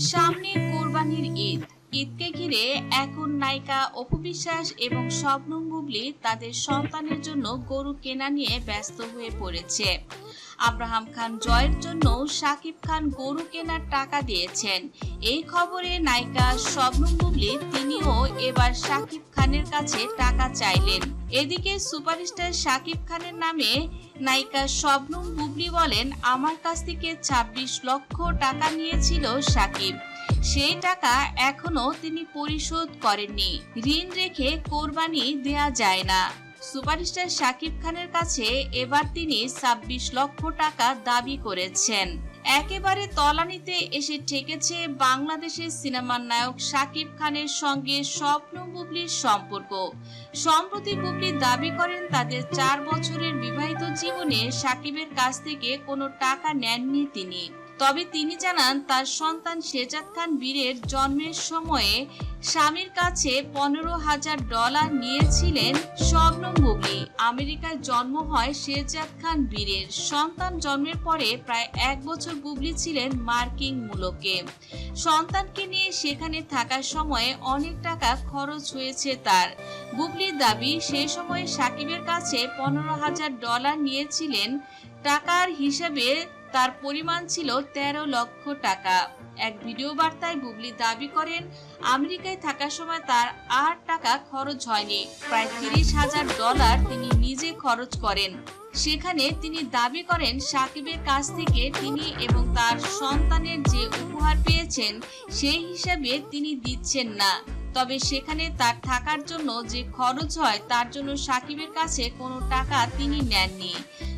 সামনে কোরবানির ঈদ। ঈদকে ঘিরে এখন নায়িকা অপু বিশ্বাস এবং শবনম বুবলি তাদের সন্তানের জন্য গরু কেনা নিয়ে ব্যস্ত হয়ে পড়েছে। আব্রাহাম খান জয়ের জন্য শাকিব খান গরু কেনার টাকা দিয়েছেন। এই খবরে নায়িকা শবনম বুবলি তিনিও এবার শাকিব খানের কাছে টাকা চাইলেন। এদিকে সুপারস্টার শাকিব খানের নামে নায়িকা শবনম বুবলি বলেন, আমার কাছ থেকে ২৬ লক্ষ টাকা নিয়েছিল শাকিব। সেই টাকা এখনও তিনি পরিশোধ করেননি। ঋণ রেখে কোরবানি দেয়া যায় না। সুপারস্টার শাকিব খানের কাছে এবার তিনি ২৬ লক্ষ টাকা দাবি করেছেন। একেবারে তলানিতে এসে ঠেকেছে বাংলাদেশের সিনেমার নায়ক শাকিব খানের সঙ্গে স্বপ্ন বুবলির সম্পর্ক। সম্প্রতি বুবলি দাবি করেন তাদের চার বছরের বিবাহিত জীবনে সাকিবের কাছ থেকে কোনো টাকা নেননি তিনি। তবে তিনি জানান, তার সন্তান শেজাদ খান বীরের জন্মের সময়ে স্বামীর কাছে পনেরো হাজার ডলার নিয়েছিলেন শবনম বুবলি আমেরিকায় জন্ম হয় শেজাদ খান বীরের। সন্তান জন্মের পরে প্রায় এক বছর বুবলি ছিলেন মার্কিং মূলকে। সন্তানকে নিয়ে সেখানে থাকার সময়ে অনেক টাকা খরচ হয়েছে তার। বুবলির দাবি, সেই সময়ে সাকিবের কাছে পনেরো হাজার ডলার নিয়েছিলেন। টাকার হিসাবে তার পরিমাণ ছিল তেরো লক্ষ টাকা। এক ভিডিও বার্তায় বুবলি দাবি করেন, আমেরিকায় থাকার সময় তার আর টাকা খরচ হয়নি। প্রায় তিরিশ হাজার ডলার তিনি নিজে খরচ করেন। সেখানে তিনি দাবি করেন, সাকিবের কাছ থেকে তিনি এবং তার সন্তানের যে উপহার পেয়েছেন, সেই হিসাবে তিনি দিচ্ছেন না। তবে সেখানে তার থাকার জন্য যে খরচ হয়, তার জন্য সাকিবের কাছে কোনো টাকা তিনি নেননি।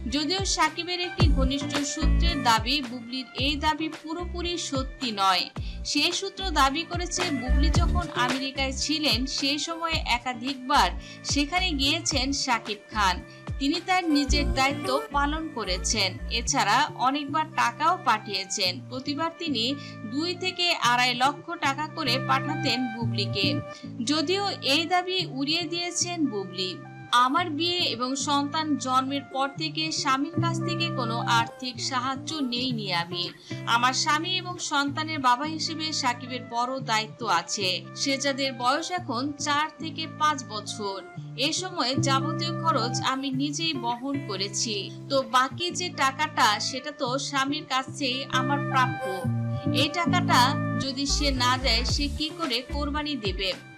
যদিও সাকিবের একটি ঘনিষ্ঠ সূত্রের দাবি, বুবলির এই দাবি পুরোপুরি সত্যি নয়। সেই সূত্র দাবি করেছে, বুবলি যখন আমেরিকায় ছিলেন, সেই সময়ে একাধিকবার সেখানে গিয়েছেন সাকিব খান। তিনি তার নিজের দায়িত্ব পালন করেছেন। এছাড়া অনেকবার টাকাও পাঠিয়েছেন। প্রতিবার তিনি দুই থেকে আড়াই লক্ষ টাকা করে পাঠাতেন বুবলিকে। যদিও এই দাবি উড়িয়ে দিয়েছেন বুবলি। আমার বিয়ে এবং সন্তান জন্মের পর থেকে স্বামীর কাছ থেকে কোনো আর্থিক সাহায্য নেইনি আমি। আমার স্বামী এবং সন্তানের বাবা হিসেবে সাকিবের বড় দায়িত্ব আছে। সেজাদের বয়স এখন চার থেকে পাঁচ বছর। এ সময় যাবতীয় খরচ আমি নিজেই বহন করেছি। তো বাকি যে টাকাটা, সেটা তো স্বামীর কাছেই আমার প্রাপ্য। এই টাকাটা যদি সে না দেয়, সে কি করে কোরবানি দেবে?